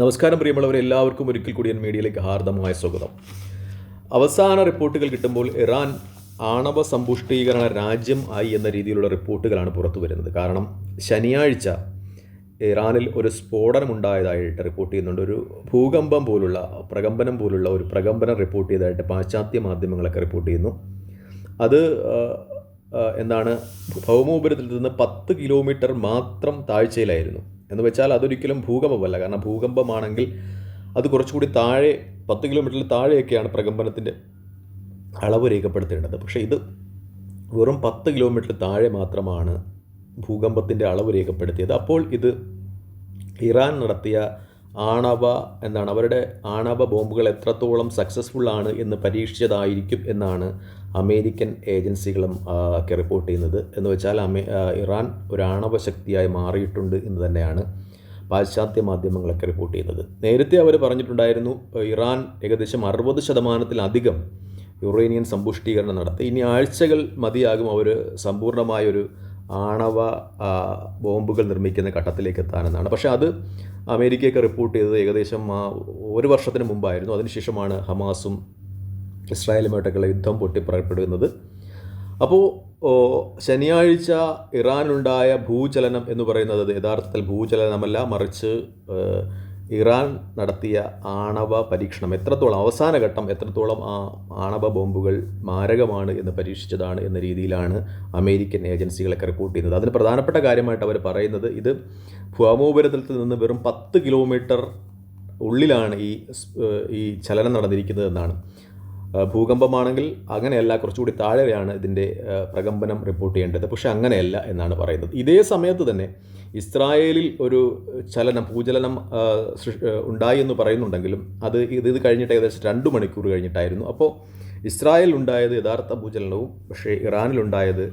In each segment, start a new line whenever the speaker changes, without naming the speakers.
നമസ്കാരം പ്രിയമുള്ളവരെ എല്ലാവർക്കും ഒരിക്കൽ കൂടി ഞാൻ മീഡിയയിലേക്ക് ഹാർദമായ സ്വാഗതം. അവസാന റിപ്പോർട്ടുകൾ കിട്ടുമ്പോൾ ഇറാൻ ആണവ സമ്പുഷ്ടീകരണ രാജ്യം ആയി എന്ന രീതിയിലുള്ള റിപ്പോർട്ടുകളാണ് പുറത്തു വരുന്നത്. കാരണം ശനിയാഴ്ച ഇറാനിൽ ഒരു സ്ഫോടനമുണ്ടായതായിട്ട് റിപ്പോർട്ട് ചെയ്യുന്നുണ്ട്. ഒരു ഭൂകമ്പം പോലുള്ള പ്രകമ്പനം പോലുള്ള ഒരു പ്രകമ്പനം റിപ്പോർട്ട് ചെയ്തതായിട്ട് പാശ്ചാത്യ മാധ്യമങ്ങളൊക്കെ റിപ്പോർട്ട് ചെയ്യുന്നു. അത് എന്താണ് ഭൗമോപരിതലത്തിൽ നിന്ന് പത്ത് കിലോമീറ്റർ മാത്രം താഴ്ചയിലായിരുന്നു. എന്ന് വെച്ചാൽ അതൊരിക്കലും ഭൂകമ്പമല്ല. കാരണം ഭൂകമ്പമാണെങ്കിൽ അത് കുറച്ചുകൂടി താഴെ പത്ത് കിലോമീറ്ററിൽ താഴെയൊക്കെയാണ് പ്രകമ്പനത്തിന്റെ അളവ് രേഖപ്പെടുത്തേണ്ടത്. പക്ഷേ ഇത് വെറും പത്ത് കിലോമീറ്റർ താഴെ മാത്രമാണ് ഭൂകമ്പത്തിന്റെ അളവ് രേഖപ്പെടുത്തിയത്. അപ്പോൾ ഇത് ഇറാൻ നടത്തിയ ആണവ എന്താണ് അവരുടെ ആണവ ബോംബുകൾ എത്രത്തോളം സക്സസ്ഫുൾ ആണ് എന്ന് പരീക്ഷിച്ചതായിരിക്കും എന്നാണ് അമേരിക്കൻ ഏജൻസികളും ഒക്കെ റിപ്പോർട്ട് ചെയ്യുന്നത്. എന്ന് വെച്ചാൽ അമേ ഇറാൻ ഒരു ആണവ ശക്തിയായി മാറിയിട്ടുണ്ട് എന്ന് തന്നെയാണ് പാശ്ചാത്യ മാധ്യമങ്ങളൊക്കെ റിപ്പോർട്ട് ചെയ്യുന്നത്. നേരത്തെ അവർ പറഞ്ഞിട്ടുണ്ടായിരുന്നു ഇറാൻ ഏകദേശം അറുപത് ശതമാനത്തിലധികം യുറേനിയൻ സമ്പുഷ്ടീകരണം നടത്തി. ഇനി ആഴ്ചകൾ മതിയാകും അവർ സമ്പൂർണമായൊരു ആണവ ബോംബുകൾ നിർമ്മിക്കുന്ന ഘട്ടത്തിലേക്ക് എത്താനെന്നാണ് പക്ഷേ അത് അമേരിക്കയൊക്കെ റിപ്പോർട്ട് ചെയ്തത് ഏകദേശം ഒരു വർഷത്തിന് മുമ്പായിരുന്നു. അതിനുശേഷമാണ് ഹമാസും ഇസ്രായേലുമായിട്ടൊക്കെയുള്ള യുദ്ധം പൊട്ടിപ്പുറപ്പെടുന്നത്. അപ്പോൾ ശനിയാഴ്ച ഇറാനുണ്ടായ ഭൂചലനം എന്ന് പറയുന്നത് യഥാർത്ഥത്തിൽ ഭൂചലനമല്ല മറിച്ച് ഇറാൻ നടത്തിയ ആണവ പരീക്ഷണം എത്രത്തോളം അവസാന ഘട്ടം എത്രത്തോളം ആ ആണവ ബോംബുകൾ മാരകമാണ് എന്ന് പരീക്ഷിച്ചതാണ് എന്ന രീതിയിലാണ് അമേരിക്കൻ ഏജൻസികളൊക്കെ റിപ്പോർട്ട് ചെയ്യുന്നത്. അതിന് പ്രധാനപ്പെട്ട കാര്യമായിട്ട് അവർ പറയുന്നത് ഇത് ഭൂമോപരിതലത്തിൽ നിന്ന് വെറും പത്ത് കിലോമീറ്റർ ഉള്ളിലാണ് ഈ ഈ ചലനം നടന്നിരിക്കുന്നത് എന്നാണ്. ഭൂകമ്പമാണെങ്കിൽ അങ്ങനെയല്ല കുറച്ചുകൂടി താഴെയാണ് ഇതിന്റെ പ്രകമ്പനം റിപ്പോർട്ട് ചെയ്യേണ്ടത്. പക്ഷേ അങ്ങനെയല്ല എന്നാണ് പറയുന്നത്. ഇതേ സമയത്ത് തന്നെ ഇസ്രായേലിൽ ഒരു ചലനം ഭൂചലനം ഉണ്ടായി എന്ന് പറയുന്നുണ്ടെങ്കിലും അത് ഇത് ഇത് കഴിഞ്ഞിട്ട് ഏകദേശം രണ്ട് മണിക്കൂർ കഴിഞ്ഞിട്ടായിരുന്നു. അപ്പോൾ ഇസ്രായേലിൽ ഉണ്ടായത് യഥാർത്ഥ ഭൂചലനവും പക്ഷേ ഇറാനിലുണ്ടായത്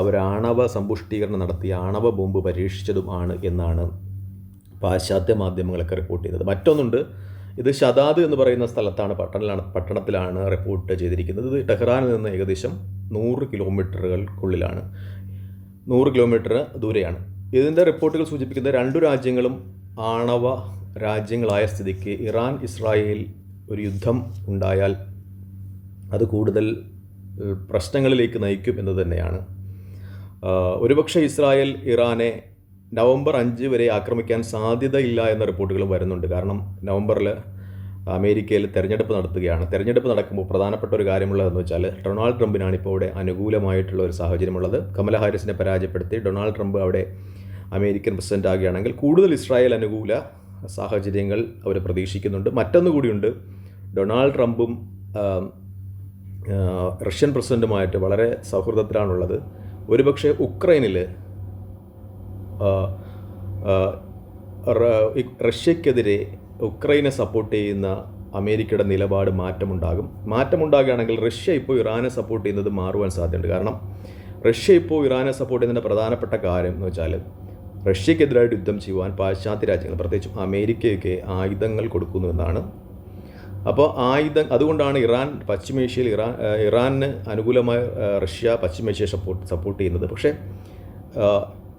അവർ ആണവ സമ്പുഷ്ടീകരണം നടത്തി ആണവ ബോംബ് പരീക്ഷിച്ചതും ആണ് എന്നാണ് പാശ്ചാത്യ മാധ്യമങ്ങളൊക്കെ റിപ്പോർട്ട് ചെയ്തത്. മറ്റൊന്നുണ്ട് ഇത് ഷദാദ് എന്ന് പറയുന്ന സ്ഥലത്താണ് പട്ടണത്തിലാണ് പട്ടണത്തിലാണ് റിപ്പോർട്ട് ചെയ്തിരിക്കുന്നത്. ഇത് ടെഹ്റാനിൽ നിന്ന് ഏകദേശം നൂറ് കിലോമീറ്ററുകൾക്കുള്ളിലാണ് നൂറ് കിലോമീറ്റർ ദൂരെയാണ്. ഇതിന്റെ റിപ്പോർട്ടുകൾ സൂചിപ്പിക്കുന്നത് രണ്ടു രാജ്യങ്ങളും ആണവ രാജ്യങ്ങളായ സ്ഥിതിക്ക് ഇറാൻ ഇസ്രായേൽ ഒരു യുദ്ധം ഉണ്ടായാൽ അത് കൂടുതൽ പ്രശ്നങ്ങളിലേക്ക് നയിക്കും എന്ന് തന്നെയാണ്. ഒരുപക്ഷെ ഇസ്രായേൽ ഇറാനെ നവംബർ അഞ്ച് വരെ ആക്രമിക്കാൻ സാധ്യതയില്ല എന്ന റിപ്പോർട്ടുകളും വരുന്നുണ്ട്. കാരണം നവംബറിൽ അമേരിക്കയിൽ തെരഞ്ഞെടുപ്പ് നടത്തുകയാണ്. തെരഞ്ഞെടുപ്പ് നടക്കുമ്പോൾ പ്രധാനപ്പെട്ട ഒരു കാര്യമുള്ളതെന്ന് വെച്ചാൽ ഡൊണാൾഡ് ട്രംപിനാണ് ഇപ്പോൾ അവിടെ അനുകൂലമായിട്ടുള്ള ഒരു സാഹചര്യമുള്ളത്. കമല ഹാരിസിനെ പരാജയപ്പെടുത്തി ഡൊണാൾഡ് ട്രംപ് അവിടെ അമേരിക്കൻ പ്രസിഡന്റ് ആകുകയാണെങ്കിൽ കൂടുതൽ ഇസ്രായേൽ അനുകൂല സാഹചര്യങ്ങൾ അവർ പ്രതീക്ഷിക്കുന്നുണ്ട്. മറ്റൊന്നു കൂടിയുണ്ട് ഡൊണാൾഡ് ട്രംപും റഷ്യൻ പ്രസിഡന്റുമായിട്ട് വളരെ സൗഹൃദത്തിലാണുള്ളത്. ഒരുപക്ഷെ ഉക്രൈനിൽ റഷ്യക്കെതിരെ ഉക്രൈനെ സപ്പോർട്ട് ചെയ്യുന്ന അമേരിക്കയുടെ നിലപാട് മാറ്റമുണ്ടാകും. മാറ്റമുണ്ടാകുകയാണെങ്കിൽ റഷ്യ ഇപ്പോൾ ഇറാനെ സപ്പോർട്ട് ചെയ്യുന്നത് മാറുവാൻ സാധ്യതയുണ്ട്. കാരണം റഷ്യ ഇപ്പോൾ ഇറാനെ സപ്പോർട്ട് ചെയ്യുന്നതിന്റെ പ്രധാനപ്പെട്ട കാര്യം എന്ന് വെച്ചാൽ റഷ്യക്കെതിരായിട്ട് യുദ്ധം ചെയ്യുവാൻ പാശ്ചാത്യ രാജ്യങ്ങൾ പ്രത്യേകിച്ചും അമേരിക്കയൊക്കെ ആയുധങ്ങൾ കൊടുക്കുന്നു എന്നാണ്. അപ്പോൾ ആയുധം അതുകൊണ്ടാണ് ഇറാൻ പശ്ചിമേഷ്യയിൽ ഇറാൻ ഇറാനിന് ഇറാന് അനുകൂലമായ റഷ്യ പശ്ചിമേഷ്യയെ സപ്പോർട്ട് സപ്പോർട്ട് ചെയ്യുന്നത്. പക്ഷേ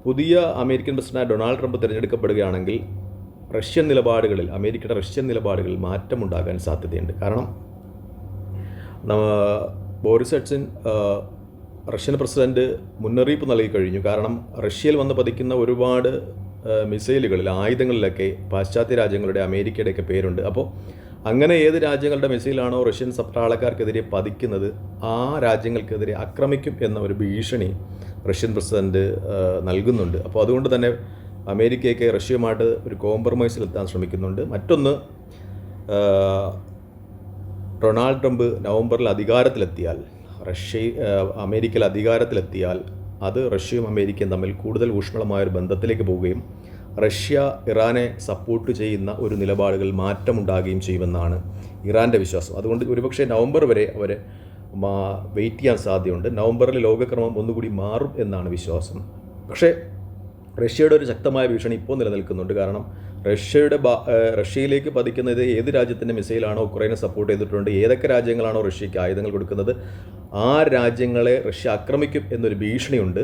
പുതിയ അമേരിക്കൻ പ്രസിഡന്റ് ഡൊണാൾഡ് ട്രംപ് തിരഞ്ഞെടുക്കപ്പെടുകയാണെങ്കിൽ റഷ്യൻ നിലപാടുകളിൽ അമേരിക്കയുടെ റഷ്യൻ നിലപാടുകളിൽ മാറ്റമുണ്ടാകാൻ സാധ്യതയുണ്ട്. കാരണം ബോറിസ് ഹഡ്സൺ റഷ്യൻ പ്രസിഡന്റ് മുന്നറിയിപ്പ് നൽകി കഴിഞ്ഞു. കാരണം റഷ്യയിൽ വന്ന് പതിക്കുന്ന ഒരുപാട് മിസൈലുകളിൽ ആയുധങ്ങളിലൊക്കെ പാശ്ചാത്യ രാജ്യങ്ങളുടെ അമേരിക്കയുടെയൊക്കെ പേരുണ്ട്. അപ്പോൾ അങ്ങനെ ഏത് രാജ്യങ്ങളുടെ മിസൈലാണോ റഷ്യൻ സപ്താളക്കാർക്കെതിരെ പതിക്കുന്നത് ആ രാജ്യങ്ങൾക്കെതിരെ ആക്രമിക്കും എന്ന ഒരു ഭീഷണി റഷ്യൻ പ്രസിഡന്റ് ആ, നൽകുന്നുണ്ട്. അപ്പോൾ അതുകൊണ്ട് തന്നെ അമേരിക്കയൊക്കെ റഷ്യയുമായിട്ട് ഒരു കോംപ്രമൈസിൽ എത്താൻ ശ്രമിക്കുന്നുണ്ട്. മറ്റൊന്ന് ഡൊണാൾഡ് ട്രംപ് നവംബറിൽ അധികാരത്തിലെത്തിയാൽ റഷ്യ അമേരിക്കയിൽ അധികാരത്തിലെത്തിയാൽ അത് റഷ്യയും അമേരിക്കയും തമ്മിൽ കൂടുതൽ ഊഷ്മളമായ ഒരു ബന്ധത്തിലേക്ക് പോവുകയും റഷ്യ ഇറാനെ സപ്പോർട്ട് ചെയ്യുന്ന ഒരു നിലപാടുകൾ മാറ്റമുണ്ടാകുകയും ചെയ്യുമെന്നാണ് ഇറാന്റെ വിശ്വാസം. അതുകൊണ്ട് ഒരുപക്ഷെ നവംബർ വരെ അവർ വെയിറ്റ് ചെയ്യാൻ സാധ്യതയുണ്ട്. നവംബറിൽ ലോകക്രമം ഒന്നുകൂടി മാറും എന്നാണ് വിശ്വാസം. പക്ഷേ റഷ്യയുടെ ഒരു ശക്തമായ ഭീഷണി ഇപ്പോൾ നിലനിൽക്കുന്നുണ്ട്. കാരണം റഷ്യയുടെ റഷ്യയിലേക്ക് പതിക്കുന്നത് ഏത് രാജ്യത്തിന്റെ മിസൈലാണോ ഉക്രൈനെ സപ്പോർട്ട് ചെയ്തിട്ടുണ്ട് ഏതൊക്കെ രാജ്യങ്ങളാണോ റഷ്യയ്ക്ക് ആയുധങ്ങൾ കൊടുക്കുന്നത് ആ രാജ്യങ്ങളെ റഷ്യ ആക്രമിക്കും എന്നൊരു ഭീഷണിയുണ്ട്.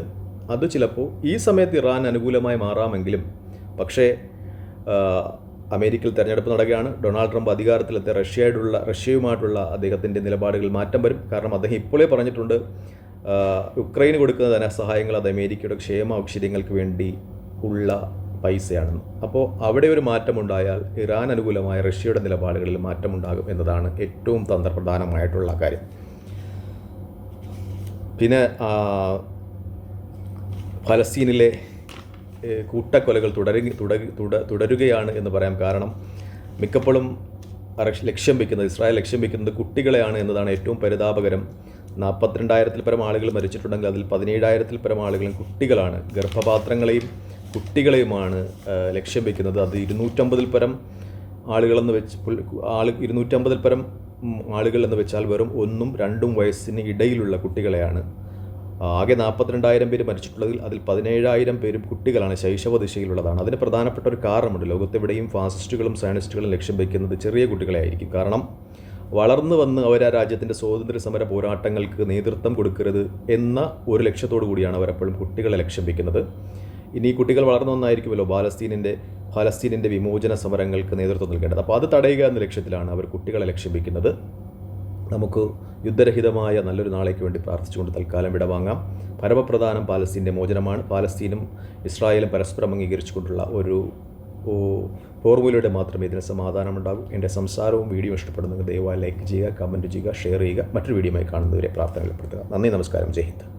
അത് ചിലപ്പോൾ ഈ സമയത്ത് ഇറാൻ അനുകൂലമായി മാറാമെങ്കിലും പക്ഷേ അമേരിക്കയിൽ തെരഞ്ഞെടുപ്പ് നടക്കുകയാണ്. ഡൊണാൾഡ് ട്രംപ് അധികാരത്തിലെത്തിയ റഷ്യയോടുള്ള റഷ്യയുമായിട്ടുള്ള അദ്ദേഹത്തിന്റെ നിലപാടുകൾ മാറ്റം വരും. കാരണം അദ്ദേഹം ഇപ്പോഴേ പറഞ്ഞിട്ടുണ്ട് ഉക്രൈന് കൊടുക്കുന്ന ധനസഹായങ്ങൾ അത് അമേരിക്കയുടെ ക്ഷേമ ഔഷധ്യങ്ങൾക്ക് വേണ്ടി ഉള്ള പൈസയാണെന്ന്. അപ്പോൾ അവിടെ ഒരു മാറ്റമുണ്ടായാൽ ഇറാൻ അനുകൂലമായ റഷ്യയുടെ നിലപാടുകളിൽ മാറ്റമുണ്ടാകും എന്നതാണ് ഏറ്റവും തന്ത്രപ്രധാനമായിട്ടുള്ള കാര്യം. പിന്നെ ഫലസ്തീനിലെ കൂട്ടക്കൊലകൾ തുടരുക തുട- തുട- തുടരുകയാണ് എന്ന് പറയാം. കാരണം മിക്കപ്പോഴും ലക്ഷ്യം വെക്കുന്നത് ഇസ്രായേൽ ലക്ഷ്യം വെക്കുന്നത് കുട്ടികളെയാണ് എന്നതാണ് ഏറ്റവും പരിതാപകരം. നാൽപ്പത്തിരണ്ടായിരത്തിൽ പരം ആളുകൾ മരിച്ചിട്ടുണ്ടെങ്കിൽ അതിൽ പതിനേഴായിരത്തിൽ പരം ആളുകളും കുട്ടികളാണ്. ഗർഭപാത്രങ്ങളെയും കുട്ടികളെയുമാണ് ലക്ഷ്യം വെക്കുന്നത്. അത് ഇരുന്നൂറ്റമ്പതിൽ പരം ആളുകളെന്ന് വെച്ച് ആൾ ഇരുന്നൂറ്റമ്പതിൽ പരം ആളുകൾ എന്ന് വെച്ചാൽ വെറും ഒന്നും രണ്ടും വയസ്സിന് ഇടയിലുള്ള കുട്ടികളെയാണ്. ആകെ നാൽപ്പത്തിരണ്ടായിരം പേര് മരിച്ചിട്ടുള്ളതിൽ അതിൽ പതിനേഴായിരം പേരും കുട്ടികളാണ് ശൈശവ ദിശയിലുള്ളതാണ് അതിന് പ്രധാനപ്പെട്ട ഒരു കാരണമുണ്ട്. ലോകത്തെവിടെയും ഫാസിസ്റ്റുകളും സയനിസ്റ്റുകളും ലക്ഷ്യം വയ്ക്കുന്നത് ചെറിയ കുട്ടികളെ ആയിരിക്കും. കാരണം വളർന്നു വന്ന് അവർ ആ രാജ്യത്തിന്റെ സ്വാതന്ത്ര്യ സമര പോരാട്ടങ്ങൾക്ക് നേതൃത്വം കൊടുക്കരുത് എന്ന ഒരു ലക്ഷ്യത്തോടു കൂടിയാണ് അവർ എപ്പോഴും കുട്ടികളെ ലക്ഷ്യം വയ്ക്കുന്നത്. ഇനി കുട്ടികൾ വളർന്നു വന്നായിരിക്കുമല്ലോ പാലസ്തീനിന്റെ ഫലസ്തീനിന്റെ വിമോചന സമരങ്ങൾക്ക് നേതൃത്വം നൽകേണ്ടത്. അപ്പോൾ അത് തടയുക എന്ന ലക്ഷ്യത്തിലാണ് അവർ കുട്ടികളെ ലക്ഷ്യം വെക്കുന്നത് നമുക്ക് യുദ്ധരഹിതമായ നല്ലൊരു നാളേക്ക് വേണ്ടി പ്രാർത്ഥിച്ചുകൊണ്ട് തൽക്കാലം വിടവാങ്ങാം പരമപ്രധാനം പാലസ്തീന്റെ മോചനമാണ്. പാലസ്തീനും ഇസ്രായേലും പരസ്പരം അംഗീകരിച്ചുകൊണ്ടുള്ള ഒരു ഫോർമുലയുടെ മാത്രമേ ഇതിന് സമാധാനമുണ്ടാകൂ. എന്റെ സംസാരവും വീഡിയോ ഇഷ്ടപ്പെടുന്നെങ്കിൽ ദയവായി ലൈക്ക് ചെയ്യുക കമന്റ് ചെയ്യുക ഷെയർ ചെയ്യുക. മറ്റൊരു വീഡിയോയുമായി കാണുന്നവരെ പ്രാർത്ഥനകൾ ഏർപ്പെടുത്തുക നന്ദി നമസ്കാരം. ജയ് ഹിന്ദ്.